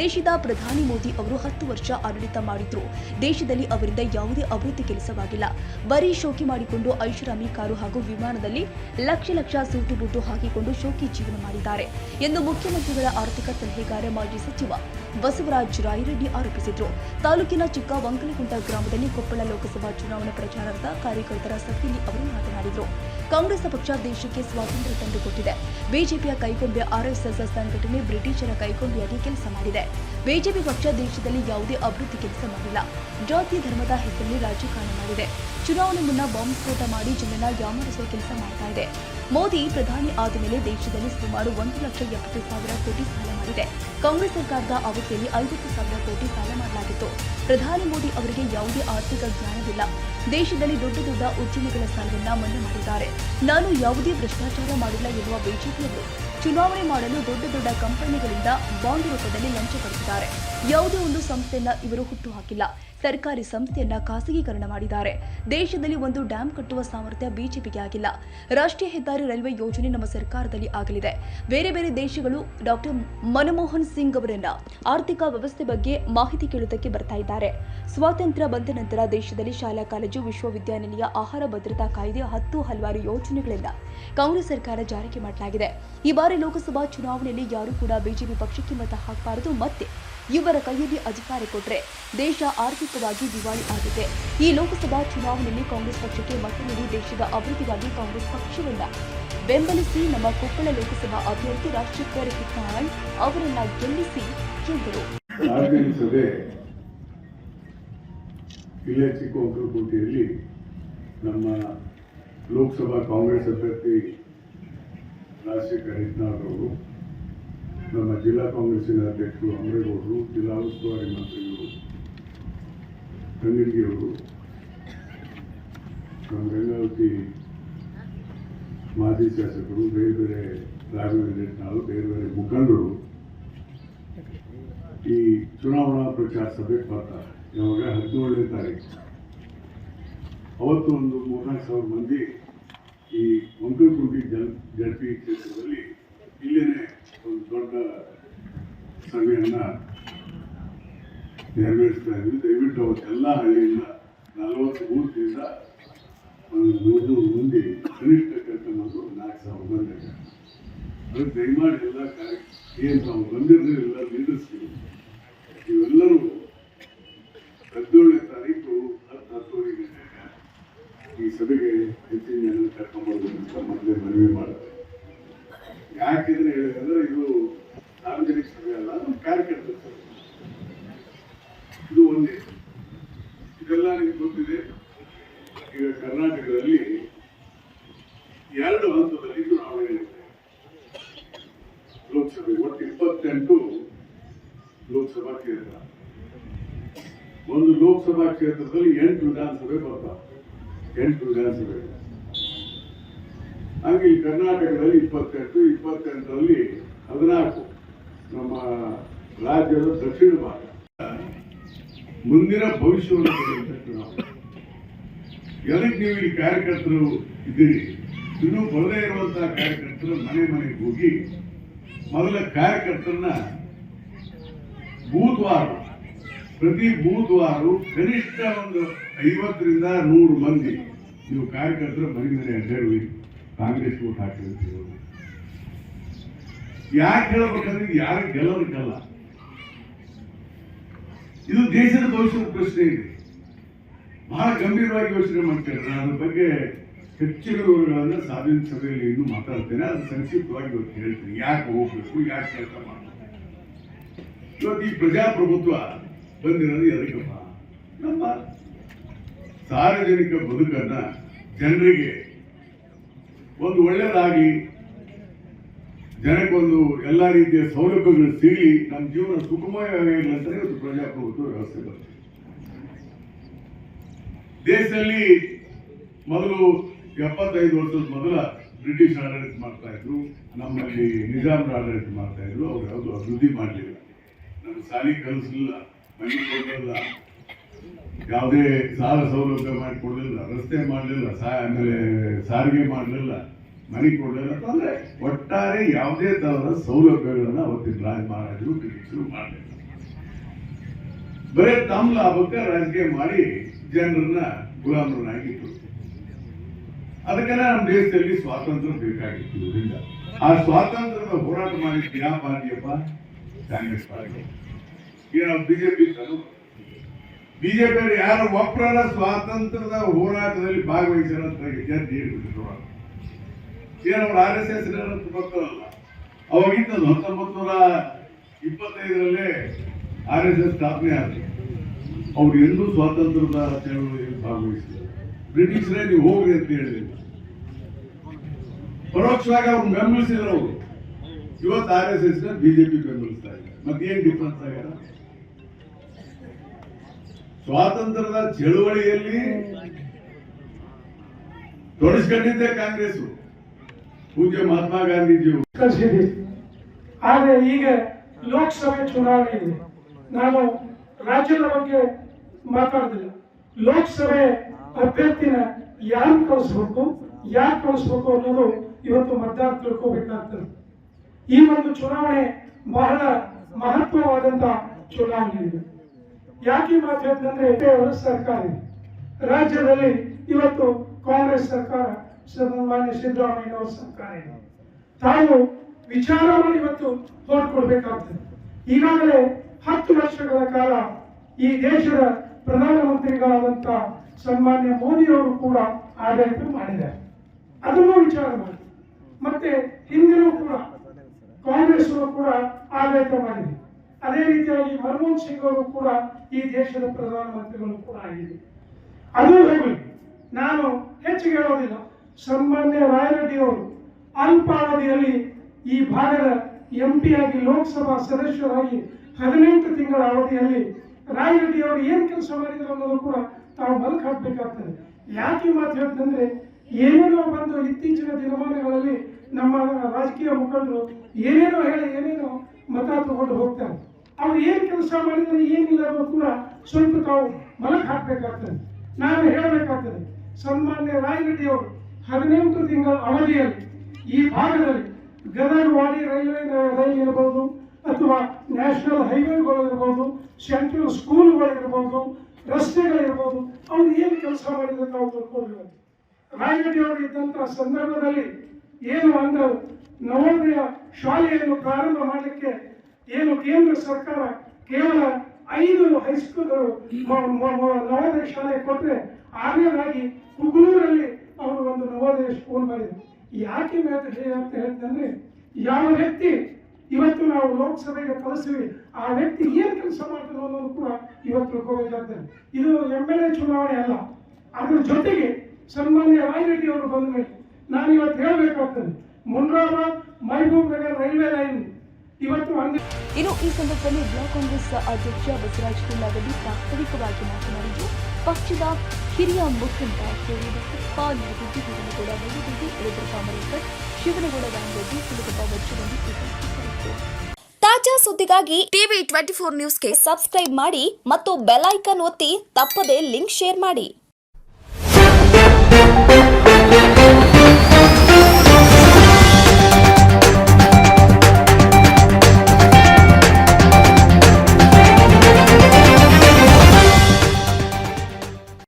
ದೇಶದ ಪ್ರಧಾನಿ ಮೋದಿ ಅವರು ಹತ್ತು ವರ್ಷ ಆಡಳಿತ ಮಾಡಿದ್ರು. ದೇಶದಲ್ಲಿ ಅವರಿಂದ ಯಾವುದೇ ಅಭಿವೃದ್ಧಿ ಕೆಲಸವಾಗಿಲ್ಲ. ಬರೀ ಶೋಕಿ ಮಾಡಿಕೊಂಡು ಐಷಾರಾಮಿ ಕಾರು ಹಾಗೂ ವಿಮಾನದಲ್ಲಿ ಲಕ್ಷ ಲಕ್ಷ ಸೂಟು ಬೂಟು ಹಾಕಿಕೊಂಡು ಶೋಕಿ ಜೀವನ ಮಾಡಿದ್ದಾರೆ ಎಂದು ಮುಖ್ಯಮಂತ್ರಿಗಳ ಆರ್ಥಿಕ ಸಲಹೆಗಾರ ಮಾಜಿ ಸಚಿವ ಬಸವರಾಜ ರಾಯರೆಡ್ಡಿ ಆರೋಪಿಸಿದರು. ತಾಲೂಕಿನ ಚಿಕ್ಕ ವಂಕಲಗುಂಟ ಗ್ರಾಮದಲ್ಲಿ ಕೊಪ್ಪಳ ಲೋಕಸಭಾ ಚುನಾವಣಾ ಪ್ರಚಾರದ ಕಾರ್ಯಕರ್ತರ ಸಭೆಯಲ್ಲಿ ಅವರು ಮಾತನಾಡಿದರು. ಕಾಂಗ್ರೆಸ್ ಪಕ್ಷ ದೇಶಕ್ಕೆ ಸ್ವಾತಂತ್ರ್ಯ ತಂದುಕೊಟ್ಟಿದೆ. ಬಿಜೆಪಿಯ ಕೈಗೊಂಬೆ ಆರ್ಎಸ್ಎಸ್ ಸಂಘಟನೆ ಬ್ರಿಟಿಷರ ಕೈಗೊಂಬೆಯಾಗಿ ಕೆಲಸ ಮಾಡಿದೆ. ಬಿಜೆಪಿ ಪಕ್ಷ ದೇಶದಲ್ಲಿ ಯಾವುದೇ ಅಭಿವೃದ್ಧಿ ಕೆಲಸ ಮಾಡಿಲ್ಲ. ಜಾತಿ ಧರ್ಮದ ಹೆಸರಲ್ಲಿ ರಾಜಕಾರಣ ಮಾಡಿದೆ. ಚುನಾವಣೆ ಮುನ್ನ ಬಾಂಬ್ ಸ್ಫೋಟ ಮಾಡಿ ಜನನ ಯಾಮರಿಸುವ ಕೆಲಸ ಮಾಡ್ತಾ ಇದೆ. ಮೋದಿ ಪ್ರಧಾನಿ ಆದ ಮೇಲೆ ದೇಶದಲ್ಲಿ ಸುಮಾರು ಒಂದು ಲಕ್ಷ ಎಪ್ಪತ್ತು ಸಾವಿರ ಕೋಟಿ ಸಾಲ ಮಾಡಿದೆ. ಕಾಂಗ್ರೆಸ್ ಸರ್ಕಾರದ ಅವಧಿಯಲ್ಲಿ ಐವತ್ತು ಸಾವಿರ ಕೋಟಿ ಸಾಲ ಮಾಡಲಾಗಿತ್ತು. ಪ್ರಧಾನಿ ಮೋದಿ ಅವರಿಗೆ ಯಾವುದೇ ಆರ್ಥಿಕ ಜ್ಞಾನವಿಲ್ಲ. ದೇಶದಲ್ಲಿ ದೊಡ್ಡ ದೊಡ್ಡ ಉದ್ಯಮಿಗಳ ಸಾಲವನ್ನ ಮನ್ನಾ ಮಾಡಿದ್ದಾರೆ. ನಾನು ಯಾವುದೇ ಭ್ರಷ್ಟಾಚಾರ ಮಾಡಿಲ್ಲ ಎನ್ನುವ ಬಿಜೆಪಿಯವರು ಚುನಾವಣೆ ಮಾಡಲು ದೊಡ್ಡ ದೊಡ್ಡ ಕಂಪನಿಗಳಿಂದ ಬಾಂಡ್ ರೂಪದಲ್ಲಿ ಲಂಚ ಪಡೆದಿದ್ದಾರೆ ಯಾವುದೇ ಒಂದು ಸಂಸ್ಥೆಯನ್ನ ಇವರು ಹುಟ್ಟು ಹಾಕಿಲ್ಲ. ಸರ್ಕಾರಿ ಸಂಸ್ಥೆಯನ್ನ ಖಾಸಗೀಕರಣ ಮಾಡಿದ್ದಾರೆ. ದೇಶದಲ್ಲಿ ಒಂದು ಡ್ಯಾಂ ಕಟ್ಟುವ ಸಾಮರ್ಥ್ಯ ಬಿಜೆಪಿಗೆ ಆಗಿಲ್ಲ. ರಾಷ್ಟ್ರೀಯ ಹೆದ್ದಾರಿ ರೈಲ್ವೆ ಯೋಜನೆ ನಮ್ಮ ಸರ್ಕಾರದಲ್ಲಿ ಆಗಲಿದೆ. ಬೇರೆ ಬೇರೆ ದೇಶಗಳು ಡಾಕ್ಟರ್ ಮನಮೋಹನ್ ಸಿಂಗ್ ಅವರನ್ನ ಆರ್ಥಿಕ ವ್ಯವಸ್ಥೆ ಬಗ್ಗೆ ಮಾಹಿತಿ ಕೇಳುವುದಕ್ಕೆ ಬರ್ತಾ ಇದ್ದಾರೆ. ಸ್ವಾತಂತ್ರ್ಯ ಬಂದ ನಂತರ ದೇಶದಲ್ಲಿ ಶಾಲಾ ಕಾಲೇಜು, ವಿಶ್ವವಿದ್ಯಾನಿಲಯ, ಆಹಾರ ಭದ್ರತಾ ಕಾಯ್ದೆ, ಹತ್ತು ಹಲವಾರು ಯೋಜನೆಗಳಿಂದ ಕಾಂಗ್ರೆಸ್ ಸರ್ಕಾರ ಜಾರಿಗೆ ಮಾಡಲಾಗಿದೆ. ಈ ಬಾರಿ ಲೋಕಸಭಾ ಚುನಾವಣೆಯಲ್ಲಿ ಯಾರು ಕೂಡ ಬಿಜೆಪಿ ಪಕ್ಷಕ್ಕೆ ಮತ ಹಾಕಬಾರದು, ಮತ್ತೆ ಇವರ ಕೈಯಲ್ಲಿ ಅಧಿಕಾರ ಕೊಟ್ಟರೆ ದೇಶ ಆರ್ಥಿಕವಾಗಿ ದಿವಾಳಿ ಆಗಿದೆ ಈ ಲೋಕಸಭಾ ಚುನಾವಣೆಯಲ್ಲಿ ಕಾಂಗ್ರೆಸ್ ಪಕ್ಷಕ್ಕೆ ಮತ ನೀಡಿ ದೇಶದ ಅಭಿವೃದ್ಧಿಗಾಗಿ ಕಾಂಗ್ರೆಸ್ ಪಕ್ಷವಿಲ್ಲ ಬೆಂಬಲಿಸಿ ನಮ್ಮ ಕೊಪ್ಪಳ ಲೋಕಸಭಾ ಅಭ್ಯರ್ಥಿ ರಾಜಶೇಖರ್ ಹಿಟ್ನಾಳ್ ಅವರನ್ನ ಗೆಲ್ಲಿಸಿ ಎಂದರು ನಮ್ಮ ಲೋಕಸಭಾ ಕಾಂಗ್ರೆಸ್ ಅಭ್ಯರ್ಥಿ ರಾಜಶೇಖರ್ ಹಿಟ್ನಾಳ್ ಅವರು ನಮ್ಮ ಜಿಲ್ಲಾ ಕಾಂಗ್ರೆಸ್ಸಿನ ಅಧ್ಯಕ್ಷರು ಅಮರೇಗೌಡರು ಜಿಲ್ಲಾ ಉಸ್ತುವಾರಿ ಮಂತ್ರಿಗಳು ಕನ್ನಡಿಗೆಯವರು ನಮ್ಮ ಗಂಗಾವತಿ ಮಾಜಿ ಶಾಸಕರು, ಬೇರೆ ಬೇರೆ ರಾಘವೇಂದ್ರ ಹಿಟ್ನಾಳು ಬೇರೆ ಬೇರೆ ಮುಖಂಡರು ಈ ಚುನಾವಣಾ ಪ್ರಚಾರ ಸಭೆ ಬರ್ತಾರೆ ಯಾವಾಗ? ಹದಿನೇಳನೇ ತಾರೀಕು. ಅವತ್ತು ಒಂದು ಮೂರ್ನಾಲ್ಕು ಸಾವಿರ ಮಂದಿ ಈ ಮಂಗಳಕುಂಟಿ ಜನ್ ಜಡ್ಪಿ ಕ್ಷೇತ್ರದಲ್ಲಿ ಇಲ್ಲೇನೆ ಒಂದು ದೊಡ್ಡ ಸಭೆಯನ್ನ ನೆರವೇರಿಸ್ತಾ ಇದ್ವಿ. ದಯವಿಟ್ಟು ಅವತ್ತೆಲ್ಲ ಹಳ್ಳಿಯಿಂದ ನಲವತ್ತು ಮೂರ್ತಿಯಿಂದ ಒಂದು ನೂರು ಮಂದಿ ಕನಿಷ್ಠ ಕರ್ತಮ್ಮದು ನಾಲ್ಕು ಸಾವಿರ ಮಂದಿ. ಅದಕ್ಕೆ ದಯಮಾಡಿ ಎಲ್ಲ ಕಾರ್ಯ, ಏನು ತಾವು ಬಂದಿರಲಿಲ್ಲ ನಿಲ್ಲಿಸ್ತೀವಿ ಇವೆಲ್ಲರೂ ಹದಿನೇಳನೇ ತಾರೀಕು ಹತ್ತು ಹತ್ತುವರೆಗೆ ಈ ಸಭೆಗೆ ಹೆಚ್ಚಿನ ಜನ ಕರ್ಕೊಂಡ್ಬರ್ಬೇಕು ಅಂತ ಮೊದಲೇ ಮನವಿ ಮಾಡುತ್ತೆ ಯಾಕಿದ್ರೆ ಹೇಳಿದ್ರೆ ಇದು ಸಾರ್ವಜನಿಕ ಸಭೆ ಅಲ್ಲ ನಮ್ಮ ಕಾರ್ಯಕರ್ತರ ಸಭೆ. ಇದು ಒಂದೇ. ಇದೆಲ್ಲ ನಿಮ್ಗೆ ಗೊತ್ತಿದೆ. ಈಗ ಕರ್ನಾಟಕದಲ್ಲಿ ಎರಡು ಹಂತದಲ್ಲಿ ಚುನಾವಣೆ ಲೋಕಸಭೆ, ಒಟ್ಟು ಇಪ್ಪತ್ತೆಂಟು ಲೋಕಸಭಾ ಕ್ಷೇತ್ರ. ಒಂದು ಲೋಕಸಭಾ ಕ್ಷೇತ್ರದಲ್ಲಿ ಎಂಟು ವಿಧಾನಸಭೆ ಬರ್ತಾವೆ ಎಂಟು ವಿಧಾನಸಭೆ ಹಾಗೆ ಈ ಕರ್ನಾಟಕದಲ್ಲಿ ಇಪ್ಪತ್ತೆಂಟು, ಇಪ್ಪತ್ತೆಂಟರಲ್ಲಿ ಹದಿನಾಲ್ಕು ನಮ್ಮ ರಾಜ್ಯದ ದಕ್ಷಿಣ ಭಾಗ. ಮುಂದಿನ ಭವಿಷ್ಯವನ್ನು ನಾವು. ನೀವು ಈ ಕಾರ್ಯಕರ್ತರು ಇದ್ದೀರಿ? ಇನ್ನೂ ಬರದೇ ಇರುವಂತಹ ಕಾರ್ಯಕರ್ತರು ಮನೆ ಮನೆಗೆ ಹೋಗಿ ಮೊದಲ ಕಾರ್ಯಕರ್ತರನ್ನ ಬೂತ್ವಾರ, ಪ್ರತಿ ಬೂತ್ವಾರ ಕನಿಷ್ಠ ಒಂದು ಐವತ್ತರಿಂದ ನೂರು ಮಂದಿ ನೀವು ಕಾರ್ಯಕರ್ತರ ಮನೆ ಮನೆ ಅಡ್ಡಾಡಿ ಕಾಂಗ್ರೆಸ್ ಓಟ್ ಹಾಕಿರ್ತೀವಿ ಯಾಕೆ ಹೇಳ್ಬೇಕಂದ್ರೆ ಯಾರು ಗೆಲ್ಲೋದಕ್ಕಲ್ಲ. ಇದು ದೇಶದ ಭವಿಷ್ಯದ ಪ್ರಶ್ನೆ ಇದೆ. ಬಹಳ ಗಂಭೀರವಾಗಿ ಯೋಚನೆ ಮಾಡ್ತೇನೆ ನಾನು ಅದ್ರ ಬಗ್ಗೆ ಹೆಚ್ಚಿನ ವಿವರಗಳನ್ನ ಸಾರ್ವಜನಿಕ ಸಭೆಯಲ್ಲಿ ಇನ್ನೂ ಮಾತಾಡ್ತೇನೆ. ಅದು ಸಂಕ್ಷಿಪ್ತವಾಗಿ ಇವತ್ತು ಹೇಳ್ತೀನಿ. ಯಾಕೆ ಹೋಗ್ಬೇಕು ಯಾಕೆ ಕೆಲಸ ಮಾಡಬೇಕು. ಇವತ್ತು ಈ ಪ್ರಜಾಪ್ರಭುತ್ವ ಬಂದಿರೋದು ಎದಕ್ಕಪ್ಪ ನಮ್ಮ ಸಾರ್ವಜನಿಕ ಬದುಕನ್ನ ಜನರಿಗೆ ಒಂದು ಒಳ್ಳೆಯದಾಗಿ ಜನಕ್ಕೊಂದು ಎಲ್ಲ ರೀತಿಯ ಸೌಲಭ್ಯಗಳು ಸಿಗಲಿ, ನಮ್ಮ ಜೀವನ ಸುಖಮಯವಾಗಿ ಅಂತಲೇ ಇವತ್ತು ಪ್ರಜಾಪ್ರಭುತ್ವ ವ್ಯವಸ್ಥೆ ಬರ್ತದೆ. ದೇಶದಲ್ಲಿ ಮೊದಲು ಎಪ್ಪತ್ತೈದು ವರ್ಷದ ಮೊದಲ ಬ್ರಿಟಿಷ್ ಆಡಳಿತ ಮಾಡ್ತಾ ಇದ್ರು, ನಮ್ಮಲ್ಲಿ ನಿಜಾಮರ ಆಡಳಿತ ಮಾಡ್ತಾ ಇದ್ರು, ಅವ್ರು ಯಾವುದು ಅಭಿವೃದ್ಧಿ ಮಾಡಲಿಲ್ಲ. ನಮ್ಮ ಸಾಲಿ ಕಲಿಸಲಿಲ್ಲ, ಮನೆ ಕೊಡಲಿಲ್ಲ ಯಾವುದೇ ಸಾಲ ಸೌಲಭ್ಯ ಮಾಡಿಕೊಡಲಿಲ್ಲ, ರಸ್ತೆ ಮಾಡಲಿಲ್ಲ, ಸಾ ಆಮೇಲೆ ಸಾರಿಗೆ ಮಾಡಲಿಲ್ಲ, ಮನೆ ಕೊಡಲಿಲ್ಲ ಅಂತಂದ್ರೆ ಒಟ್ಟಾರೆ ಯಾವುದೇ ತರಹದ ಸೌಲಭ್ಯಗಳನ್ನ ಅವತ್ತಿನ ರಾಜ ಮಹಾರಾಜರು ಬ್ರಿಟಿಷರು ಮಾಡಲಿಲ್ಲ. ಬರೇ ತಮ್ಮ ಲಾಭಕ್ಕೆ ರಾಜಕೀಯ ಮಾಡಿ ಜನರನ್ನ ಗುಲಾಮರನ್ನಾಗಿತ್ತು ಅದಕ್ಕೆ ನಮ್ಮ ದೇಶದಲ್ಲಿ ಸ್ವಾತಂತ್ರ್ಯ ಬೇಕಾಗಿತ್ತು ಇದರಿಂದ. ಆ ಸ್ವಾತಂತ್ರ್ಯದ ಹೋರಾಟ ಮಾಡಿದ್ದು ಯಾವ ಪಾರ್ಟಿಯಪ್ಪ ಕಾಂಗ್ರೆಸ್ ಪಾರ್ಟಿ. ಈಗ ನಾವು ಬಿಜೆಪಿ ಬಿಜೆಪಿ ಯಾರು ಒಬ್ಬರ ಸ್ವಾತಂತ್ರ್ಯದ ಹೋರಾಟದಲ್ಲಿ ಭಾಗವಹಿಸ್ಯಾರ ಅಂತ ವಿದ್ಯಾರ್ಥಿ ಹೇಳ್ಬಿಟ್ಟಿದ್ರು ಏನು ಅವ್ರು ಆರ್ ಎಸ್ ಎಸ್ ಗೊತ್ತಲ್ಲ. ಅವಾಗಿಂದ ಹತ್ತೊಂಬತ್ತು ನೂರ ಇಪ್ಪತ್ತೈದರಲ್ಲಿ ಆರ್ ಎಸ್ ಎಸ್ ಸ್ಥಾಪನೆ ಆಗಿದೆ ಅವ್ರು ಎಂದೂ ಸ್ವಾತಂತ್ರ್ಯದ ಚಳವಳಿಯಲ್ಲಿ ಭಾಗವಹಿಸಿದ್ರು ಬ್ರಿಟಿಷರೇ ನೀವು ಹೋಗ್ರಿ ಅಂತ ಹೇಳಿದ್ರು. ಪರೋಕ್ಷವಾಗಿ ಅವ್ರು ಬೆಂಬಲಿಸಿದ್ರು ಅವರು. ಇವತ್ತು ಆರ್ ಎಸ್ ಎಸ್ ಬಿಜೆಪಿ ಬೆಂಬಲಿಸ್ತಾ ಇದೆ. ಮತ್ತೇನ್ ಡಿಫ್ರೆನ್ಸ್ ಆಗ್ಯದ? ಸ್ವಾತಂತ್ರ್ಯದ ಚಳುವಳಿಯಲ್ಲಿ ತೊಡಸ್ಕೊಂಡಿದ್ದೆ ಕಾಂಗ್ರೆಸ್ ಪೂಜ್ಯ ಮಹಾತ್ಮ ಗಾಂಧೀಜಿ ಕಳಿಸಿದೆ ಆದರೆ ಈಗ ಲೋಕಸಭೆ ಚುನಾವಣೆ ಇದೆ. ನಾನು ರಾಜ್ಯದ ಬಗ್ಗೆ ಮಾತಾಡುದಿಲ್ಲ. ಲೋಕಸಭೆ ಅಭ್ಯರ್ಥಿನ ಯಾರು ಕಳಿಸ್ಬೇಕು ಯಾರು ಕಳಿಸ್ಬೇಕು ಅನ್ನೋದು ಇವತ್ತು ಮತದಾರ ತಿಳ್ಕೋಬೇಕಾಗ್ತದೆ. ಈ ಒಂದು ಚುನಾವಣೆ ಬಹಳ ಮಹತ್ವವಾದಂತಹ ಚುನಾವಣೆ ಇದೆ. ಯಾಕೆ ಮಾತು ಹೇಳ್ತಂದ್ರೆ ಅವರ ಸರ್ಕಾರ ರಾಜ್ಯದಲ್ಲಿ ಇವತ್ತು ಕಾಂಗ್ರೆಸ್ ಸರ್ಕಾರ ಮಾನ್ಯ ಸಿದ್ದರಾಮಯ್ಯನವರ ಸರ್ಕಾರ ಇದೆ. ತಾವು ವಿಚಾರವನ್ನು ಇವತ್ತು ಓಟ್ ಕೊಡಬೇಕಾಗ್ತದೆ ಈಗಾಗಲೇ ಹತ್ತು ವರ್ಷಗಳ ಕಾಲ ಈ ದೇಶದ ಪ್ರಧಾನಮಂತ್ರಿಗಳಾದಂತ ಸನ್ಮಾನ್ಯ ಮೋದಿಯವರು ಕೂಡ ಆಡಳಿತ ಮಾಡಿದ್ದಾರೆ. ಅದನ್ನು ವಿಚಾರ ಮಾಡಿ. ಮತ್ತೆ ಹಿಂದಿನೂ ಕೂಡ ಕಾಂಗ್ರೆಸ್ ಕೂಡ ಆಡಳಿತ ಮಾಡಿದೆ ಅದೇ ರೀತಿಯಾಗಿ ಮನಮೋಹನ್ ಸಿಂಗ್ ಅವರು ಕೂಡ ಈ ದೇಶದ ಪ್ರಧಾನಮಂತ್ರಿಗಳು ಕೂಡ ಆಗಿದೆ ಅದು ಹೋಗಲಿ, ನಾನು ಹೆಚ್ಚಿಗೆ ಹೇಳೋದಿಲ್ಲ. ಸನ್ಮಾನ್ಯ ರಾಯರೆಡ್ಡಿ ಅವರು ಅಲ್ಪಾವಧಿಯಲ್ಲಿ ಈ ಭಾಗದ ಎಂ ಆಗಿ ಲೋಕಸಭಾ ಸದಸ್ಯರಾಗಿ ಹದಿನೆಂಟು ತಿಂಗಳ ಅವಧಿಯಲ್ಲಿ ರಾಯರೆಡ್ಡಿ ಅವರು ಏನ್ ಕೆಲಸ ಮಾಡಿದ್ರು ಅನ್ನೋದು ಕೂಡ ತಾವು ಬಲ್ಕ್ ಹಾಕ್ಬೇಕಾಗ್ತದೆ. ಯಾಕೆ ಮಾತು ಹೇಳ್ತಂದ್ರೆ, ಏನೇನೋ ಬಂದು ಇತ್ತೀಚಿನ ದಿನಮಾನಗಳಲ್ಲಿ ನಮ್ಮ ರಾಜಕೀಯ ಮುಖಂಡರು ಏನೇನೋ ಹೇಳಿ, ಏನೇನೋ ಮತ ತಗೊಂಡು ಹೋಗ್ತಾರೆ. ಅವ್ರು ಏನು ಕೆಲಸ ಮಾಡಿದರೆ ಏನಿಲ್ಲ ಅನ್ನೋದು ಕೂಡ ಸ್ವಲ್ಪ ತಾವು ಮಲಕ್ ಹಾಕ್ಬೇಕಾಗ್ತದೆ. ನಾನು ಹೇಳಬೇಕಾಗ್ತದೆ, ಸನ್ಮಾನ್ಯ ರಾಯರೆಡ್ಡಿ ಅವರು ಹದಿನೆಂಟು ತಿಂಗಳ ಅವಧಿಯಲ್ಲಿ ಈ ಭಾಗದಲ್ಲಿ ಗದಗ ವಾಡಿ ರೈಲ್ವೆ ರೈಲ್ ಇರಬಹುದು ಅಥವಾ ನ್ಯಾಷನಲ್ ಹೈವೇಗಳು ಇರಬಹುದು ಸೆಂಟ್ರಲ್ ಸ್ಕೂಲ್ಗಳು ಇರಬಹುದು ರಸ್ತೆಗಳಿರ್ಬೋದು, ಅವ್ರು ಏನು ಕೆಲಸ ಮಾಡಿದ್ರು ನಾವು ತಿಳ್ಕೊಳ್ಬೇಕು. ರಾಯರೆಡ್ಡಿಯವರು ಇದ್ದಂತಹ ಸಂದರ್ಭದಲ್ಲಿ ಏನು ಒಂದು ನವೋದಯ ಶಾಲೆಯನ್ನು ಪ್ರಾರಂಭ ಮಾಡಲಿಕ್ಕೆ ಏನು ಕೇಂದ್ರ ಸರ್ಕಾರ ಕೇವಲ ಐದು ಹೈಸ್ಕೂಲ್ ಮ- ಮ- ಮ- ನವೋದಯ ಶಾಲೆ ಕೊಟ್ಟರೆ ಆರನೇದಾಗಿ ಕುಗ್ನೂರಲ್ಲಿ ಅವರು ಒಂದು ನವೋದಯ ಸ್ಕೂಲ್ ಮಾಡಿದ್ರು ಯಾಕೆ ಮಾತು ಅಂತ ಹೇಳ್ತಂದ್ರೆ ಯಾವ ವ್ಯಕ್ತಿ ಇವತ್ತು ನಾವು ಲೋಕಸಭೆಗೆ ಕಳಿಸ್ತೀವಿ, ಆ ವ್ಯಕ್ತಿ ಏನ್ ಕೆಲಸ ಅನ್ನೋದು ಕೂಡ ಇವತ್ತು ತಿಳ್ಕೋಬೇಕಾಗ್ತದೆ ಇದು ಎಂ ಎಲ್ ಎ ಚುನಾವಣೆ ಅಲ್ಲ. ಅದ್ರ ಜೊತೆಗೆ ಸನ್ಮಾನ್ಯ ರಾಯರೆಡ್ಡಿ ಅವರು ಬಂದ ಮೇಲೆ ನಾನು ಇವತ್ತು ಹೇಳಬೇಕಾಗ್ತದೆ ರೈಲ್ವೆ ಲೈನ್. ಇವತ್ತು ಇನ್ನು ಈ ಸಂದರ್ಭದಲ್ಲಿ ಬ್ಲಾಕ್ ಕಾಂಗ್ರೆಸ್ ಅಧ್ಯಕ್ಷ ಬಸವರಾಜ ಕಿಲ್ಲಾಗಡ್ಡಿ ಪ್ರಾಸ್ತಾವಿಕವಾಗಿ ಮಾತನಾಡಿದ್ದು, ಪಕ್ಷದ ಹಿರಿಯ ಮುಖಂಡ ಸೂರ್ಯಬಸಪ್ಪ ನಿರ್ಗುದ್ದಿ ದೇವೇಗೌಡ ಮೆಲುಗುದ್ದಿ ರುದ್ರಪ್ಪ ಕಾಮರೇಕರ್ ಶಿವನಗೌಡ ರಾಮರೆಡ್ಡಿ ಸುಲಭ ವಜ್ರದಲ್ಲಿ ಉಪಸ್ಥಿತರಿದ್ದರು. ತಾಜಾ ಸುದ್ದಿಗಾಗಿ ಟಿವಿ ಟ್ವೆಂಟಿ ಫೋರ್ ನ್ಯೂಸ್ಗೆ ಸಬ್ಸ್ಕ್ರೈಬ್ ಮಾಡಿ ಮತ್ತು ಬೆಲ್ ಐಕಾನ್ ಒತ್ತಿ ತಪ್ಪದೇ ಲಿಂಕ್ ಶೇರ್ ಮಾಡಿ.